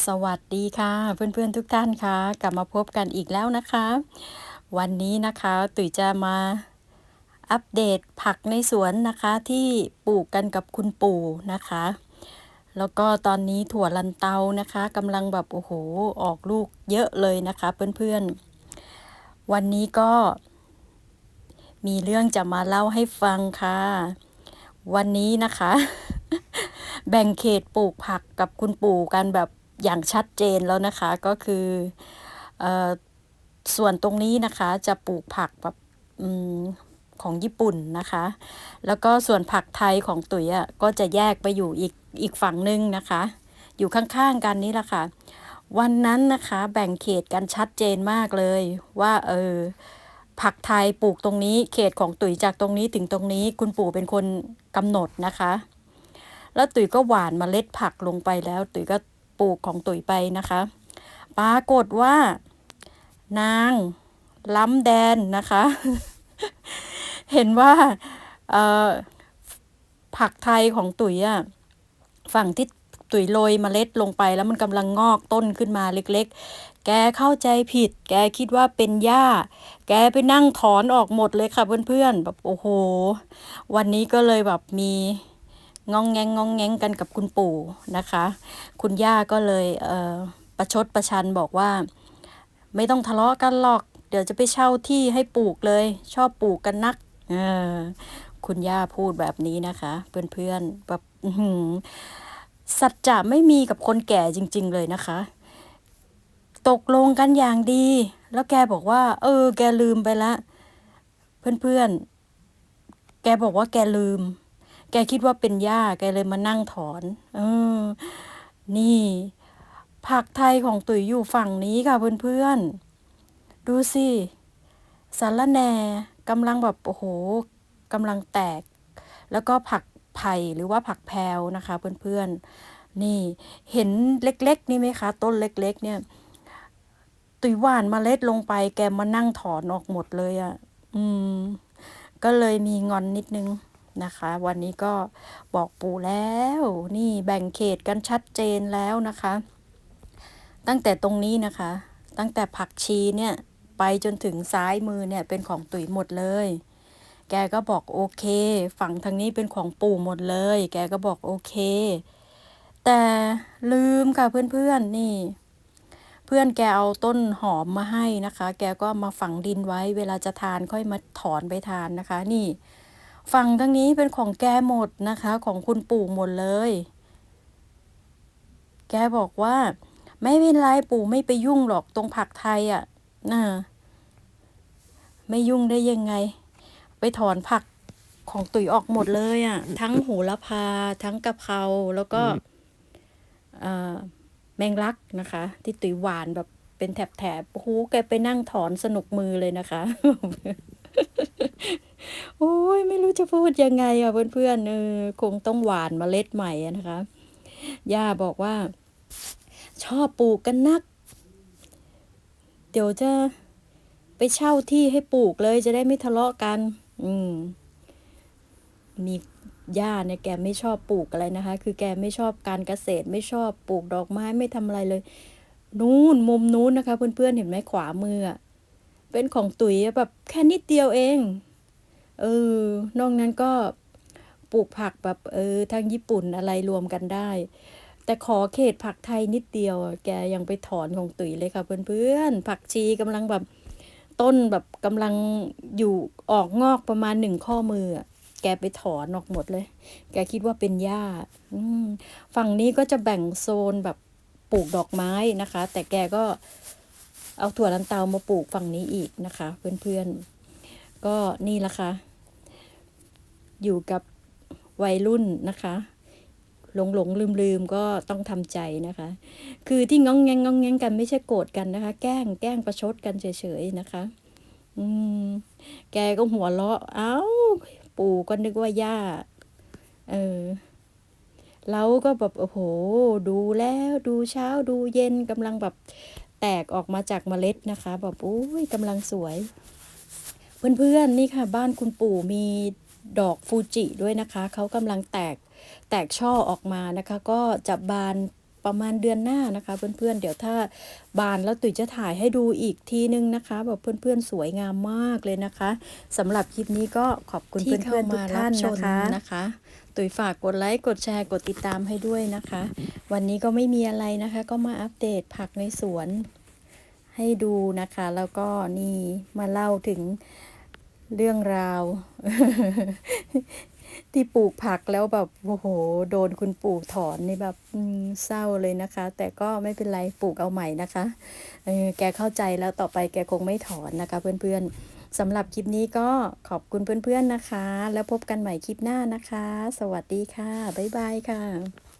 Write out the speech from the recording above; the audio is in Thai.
สวัสดีค่ะเพื่อนๆทุกท่านค่ะ กลับมาพบกันอีกแล้วนะคะ วันนี้นะคะตุ๋ยจะมาอัปเดตผักในสวนนะคะที่ปลูกกันกับคุณปู่นะคะ แล้วก็ตอนนี้ถั่วลันเตานะคะกำลังแบบโอ้โหออกลูกเยอะเลยนะคะเพื่อนๆ วันนี้ก็มีเรื่องจะมาเล่าให้ฟังค่ะ วันนี้นะคะ แบ่งเขตปลูกผักกับคุณปู่กันแบบ อย่างชัดเจนแล้วนะคะก็คืออส่วนตรงนี้นะคะจะปลูกผักแบบของญี่ปุ่นนะคะ แล้วก็ส่วนผักไทยของตุ๋ยอะก็จะแยกไปอยู่อีกอีกฝั่งหนึงนะคะ อยู่ข้างๆกันนี่แหละค่ะ วันนั้นนะคะแบ่งเขตกันชัดเจนมากเลยว่าเออผักไทยปลูกตรงนี้เขตของตุ๋ยจากตรงนี้ถึงตรงนี้คุณปู่เป็นคนกำหนดนะคะ แล้วตุ๋ยก็หว่านเมล็ดผักลงไปแล้ว ตุ๋ยก็ ปลูกของตุ๋ยไปนะคะ ปรากฏว่า นางล้ำแดนนะคะ เห็นว่าผักไทยของตุ๋ยอะฝั่งที่ตุ๋ยโรยเมล็ดลงไปแล้วมันกำลังงอกต้นขึ้นมาเล็กๆ แกเข้าใจผิด แกคิดว่าเป็นหญ้า แกไปนั่งถอนออกหมดเลยค่ะเพื่อนๆ แบบโอ้โห วันนี้ก็เลยแบบมี งองแงงงองแงงกันกับคุณปู่นะคะ คุณย่าก็เลยเประชดประชันบอกว่า ไม่ต้องทะเลาะกันหรอก เดี๋ยวจะไปเช่าที่ให้ปลูกเลย ชอบปลูกกันนักคุณย่าพูดแบบนี้นะคะ เพื่อนๆแบบสัจจะไม่มีกับคนแก่จริง ๆ เลยนะคะ ตกลงกันอย่างดี แล้วแกบอกว่า เออ แกลืมไปละ เพื่อนๆ แกบอกว่าแกลืม แกคิดว่าเป็นหญ้า แกเลยมานั่งถอนเออนี่ ผักไทยของตุ๋ยอยู่ฝั่งนี้ค่ะเพื่อนๆ ดูสิสารแหน่กำลังแบบโอ้โหกำลังแตก แล้วก็ผักไผ่หรือว่าผักแพวนะคะเพื่อนๆ นี่เห็นเล็กๆ นี่ไหมคะ ต้นเล็กๆ เนี่ย ตุยหวานเมล็ดลงไปแกมานั่งถอนออกหมดเลยอะ่ะ อืม ก็เลยมีงอนนิดนึง นะคะ วันนี้ก็บอกปู่แล้ว นี่แบ่งเขตกันชัดเจนแล้วนะคะ ตั้งแต่ตรงนี้นะคะ ตั้งแต่ผักชีเนี่ยไปจนถึงซ้ายมือเนี่ยเป็นของตุ๋ยหมดเลย แกก็บอกโอเค ฝั่งทางนี้เป็นของปู่หมดเลย แกก็บอกโอเค แต่ลืมค่ะเพื่อนๆนี่เพื่อนแกเอาต้นหอมมาให้นะคะ แกก็มาฝังดินไว้ เวลาจะทานค่อยมาถอนไปทานนะคะ นี่ ฝั่งทางนี้เป็นของแกหมดนะคะ ของคุณปู่หมดเลย แกบอกว่า ไม่เป็นไรปู่ไม่ไปยุ่งหรอกตรงผักไทยอะ่ะนะไม่ยุ่งได้ยังไง ไปถอนผักของตุ๋ยออกหมดเลยอะ่ะ ทั้งโหระพา ทั้งกะเพราแล้วก็เอ่อแมงลักนะคะ ที่ตุ๋ยหวานแบบเป็นแถบๆโอ้โหแกไปนั่งถอนสนุกมือเลยนะคะ โอ้ยไม่รู้จะพูดยังไงอะเพื่อนๆเออคงต้องหวานเมล็ดใหม่นะคะย่าบอกว่า ชอบปลูกกันนัก เดี๋ยวจะไปเช่าที่ให้ปลูกเลยจะได้ไม่ทะเลาะกัน อืมมีย่าเนี่ยแกไม่ชอบปลูกอะไรนะคะ คือแกไม่ชอบการเกษตรไม่ชอบปลูกดอกไม้ไม่ทำอะไรเลย นู่นมุมนู้นนะคะ เพื่อนๆเห็นไหมขวามืออะเป็นของตุ๋ยแบบแค่นิดเดียวเอง เออนอกนั้นก็ปลูกผักแบบเออทางญี่ปุ่นอะไรรวมกันได้ แต่ขอเขตผักไทยนิดเดียว แกยังไปถอนของตุ๋ยเลยค่ะเพื่อนๆผักชีกำลังแบบต้นแบบกำลังอยู่ออกงอกประมาณหนึ่งข้อมือแกไปถอนออกหมดเลย แกคิดว่าเป็นหญ้าฝั่งนี้ก็จะแบ่งโซนแบบปลูกดอกไม้นะคะ แต่แกก็เอาถั่วลันเตามาปลูกฝั่งนี้อีกนะคะ เพื่อนๆ ก็นี่ละค่ะ อยู่กับวัยรุ่นนะคะ หลงหลงลืมลืมก็ต้องทำใจนะคะ คือที่ง้องแงงง้องแงงกันไม่ใช่โกรธกันนะคะ แกล้งแกล้งประชดกันเฉยๆนะคะ อืม แกก็หัวเราะ เอ้า ปู่ก็นึกว่าย่า เออเราก็แบบโอ้โห ดูแล้วดูเช้าดูเย็นกำลังแบบแตกออกมาจากเมล็ดนะคะ แบบโอ้ยกำลังสวย เพื่อนๆนี่ค่ะบ้านคุณปู่มีดอกฟูจิด้วยนะคะเขากำลังแตกแตกช่อออกมานะคะ ก็จะบานประมาณเดือนหน้านะคะ เพื่อนๆ เดี๋ยวถ้าบานแล้วตุ๋ยจะถ่ายให้ดูอีกทีนึงนะคะแบบเพื่อนๆสวยงามมากเลยนะคะสำหรับคลิปนี้ก็ขอบคุณเพื่อนๆทุกท่านนะคะนะคะ ตุ๋ยฝากกดไลค์กดแชร์กดติดตามให้ด้วยนะคะ วันนี้ก็ไม่มีอะไรนะคะ ก็มาอัปเดตผักในสวนให้ดูนะคะ แล้วก็นี่มาเล่าถึง เรื่องราว ที่ปลูกผักแล้วแบบโอ้โห โดนคุณปู่ถอนนี่แบบเศร้าเลยนะคะ แต่ก็ไม่เป็นไรปลูกเอาใหม่นะคะเออแกเข้าใจแล้วต่อไปแกคงไม่ถอนนะคะ เพื่อนๆสำหรับคลิปนี้ก็ขอบคุณเพื่อนๆนะคะ แล้วพบกันใหม่คลิปหน้านะคะ สวัสดีค่ะ บ๊ายบายค่ะ